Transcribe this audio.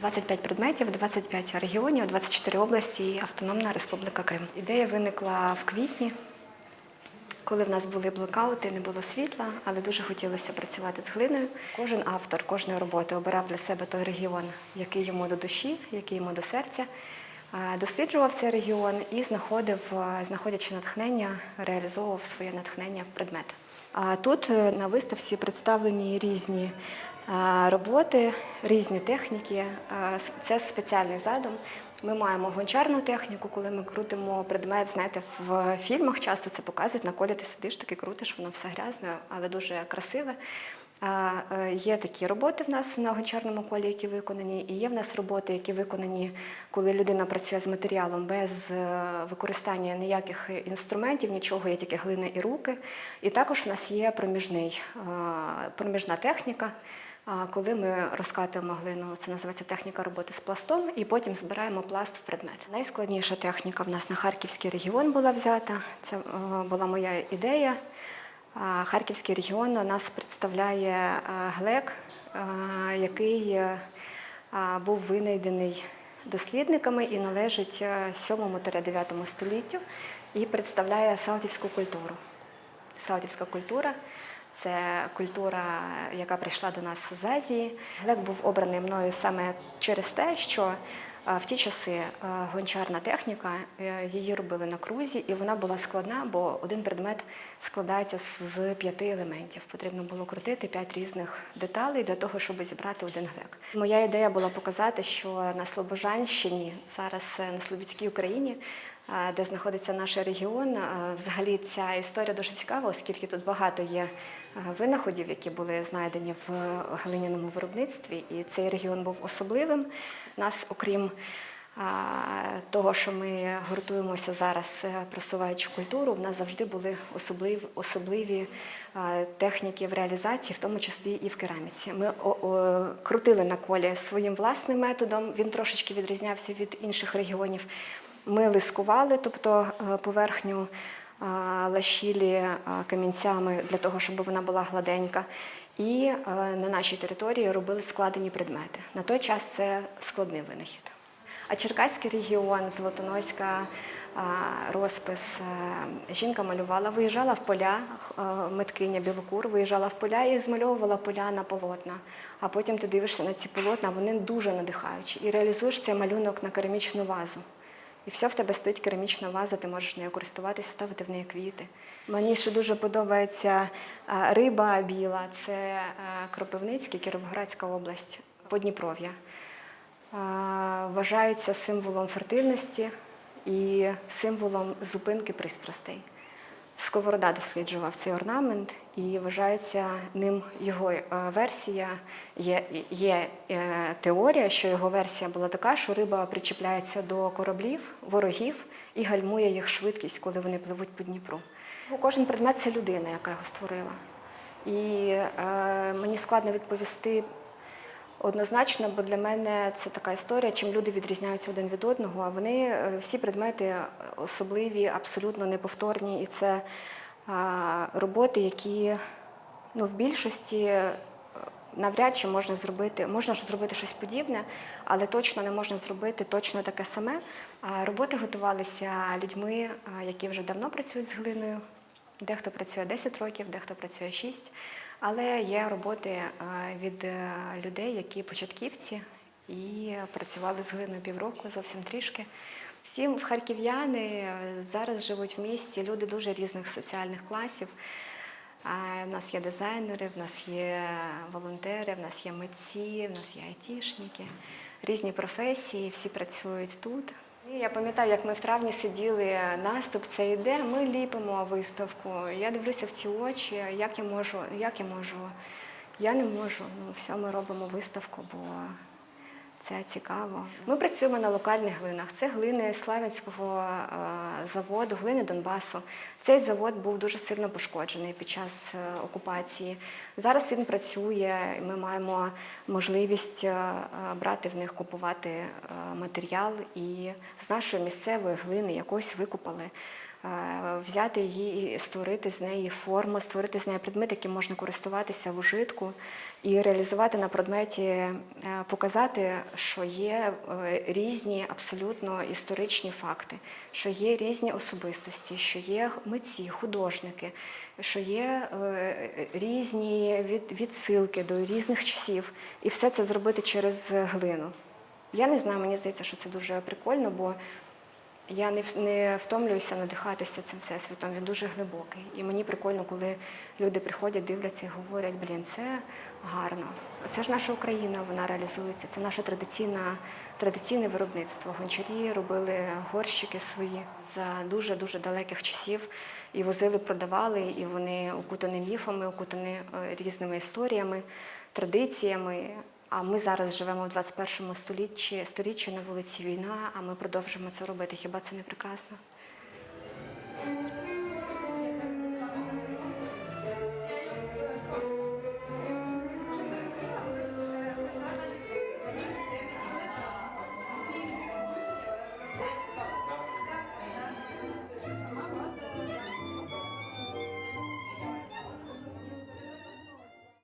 25 предметів, 25 регіонів, 24 області і Автономна Республіка Крим. Ідея виникла в квітні, коли в нас були блокаути, не було світла, але дуже хотілося працювати з глиною. Кожен автор кожної роботи обирав для себе той регіон, який йому до душі, який йому до серця. Досліджував цей регіон і знаходив, знаходячи натхнення, реалізовував своє натхнення в предмет. А тут е, на виставці представлені різні роботи, різні техніки. Це спеціальний задум. Ми маємо гончарну техніку, коли ми крутимо предмет. Знаєте, в фільмах часто це показують. На колі ти сидиш, таки крутиш, воно все грязне, але дуже красиве. Е, Є такі роботи в нас на гончарному колі, які виконані, і є в нас роботи, які виконані, коли людина працює з матеріалом без е, використання ніяких інструментів, нічого, є тільки глина і руки. І також в нас є проміжний, проміжна техніка. Коли ми розкатуємо глину, це називається техніка роботи з пластом, і потім збираємо пласт в предмет. Найскладніша техніка в нас на Харківський регіон була взята. Це е, була моя ідея. Харківський регіон у нас представляє е, глек, е, який був винайдений дослідниками і належить 7-9 століттю і представляє салтівську культуру. Саудівська культура це культура, яка прийшла до нас з Азії. Глек був обраний мною саме через те, що е, в ті часи е, гончарна техніка, е, її робили на крузі, і вона була складна, бо один предмет складається з п'яти елементів. Потрібно було крутити п'ять різних деталей для того, щоб зібрати один глек. Моя ідея була показати, що на Слобожанщині, зараз на Слобідській Україні, де знаходиться наш регіон. Е, Взагалі ця історія дуже цікава, оскільки тут багато є е, винаходів, які були знайдені в глиняному виробництві, і цей регіон був особливим. Нас, окрім того, що ми гуртуємося зараз, е, просуваючи культуру, в нас завжди були особливі, особливі техніки в реалізації, в тому числі і в кераміці. Ми крутили на колі своїм власним методом. Він трошечки відрізнявся від інших регіонів. Ми лискували, тобто е, поверхню а, лащілі камінцями для того, щоб вона була гладенька. І е, на нашій території робили складені предмети. На той час це складний винахід. А Черкаський регіон, Золотоноська розпис. е, Жінка малювала, виїжджала в поля, е, миткиня Білокур, виїжджала в поля і змальовувала поля на полотна. А потім ти дивишся на ці полотна, вони дуже надихаючі. І реалізуєш цей малюнок на керамічну вазу. І все в тебе стоїть керамічна ваза, ти можеш нею користуватися, ставити в неї квіти. Мені ще дуже подобається риба біла, це а, Кропивницький, Кіровоградська область, Подніпров'я. Вважається символом фертильності і символом зупинки пристрастей. Сковорода досліджував цей орнамент і вважається ним його е, версія. Є, є е, теорія, що його версія була така, що риба причіпляється до кораблів, ворогів і гальмує їх швидкість, коли вони пливуть по Дніпру. Кожен предмет це людина, яка його створила. І е, мені складно відповісти Однозначно, бо для мене це така історія, чим люди відрізняються один від одного. А вони е, всі предмети особливі, абсолютно неповторні, і це роботи, які ну, в більшості е, навряд чи можна зробити, можна ж зробити щось подібне, але точно не можна зробити точно таке саме. А роботи готувалися людьми, які вже давно працюють з глиною. Дехто працює 10 років, дехто працює 6. Але є роботи е, від е, людей, які початківці і працювали з глиною півроку, зовсім трішки. Всі харків'яни е, зараз живуть в місті, люди дуже різних соціальних класів. В нас є дизайнери, в нас є волонтери, в нас є митці, в нас є айтішники, різні професії, всі працюють тут. Я пам'ятаю, як ми в травні сиділи, наступ це йде, ми ліпимо виставку. Я дивлюся в ці очі, як я можу, як я можу. Я не можу. Ну, все, ми робимо виставку, бо це цікаво. Ми працюємо на локальних глинах. Це глини Славянського е, заводу, глини Донбасу. Цей завод був дуже сильно пошкоджений під час е, окупації. Зараз він працює, і ми маємо можливість е, брати в них, купувати матеріал і з нашої місцевої глини якось викупали взяти її і створити з неї форму, створити з неї предмет, яким можна користуватися в ужитку, і реалізувати на предметі, е, показати, що є е, різні абсолютно історичні факти, що є різні особистості, що є митці, художники, що є е, різні від- відсилки до різних часів, і все це зробити через глину. Я не знаю, мені здається, що це дуже прикольно, бо я не, не втомлююся надихатися цим всесвітом, він дуже глибокий. І мені прикольно, коли люди приходять, дивляться і говорять, блін, це гарно. Це ж наша Україна, вона реалізується. Це наше традиційне, традиційне виробництво. Гончарі робили горщики свої за дуже-дуже далеких часів і возили, продавали, і вони окутані міфами, окутані е, різними історіями, традиціями. А ми зараз живемо в 21 столітті, сторіччі на вулиці війна, а ми продовжимо це робити. Хіба це не прекрасно?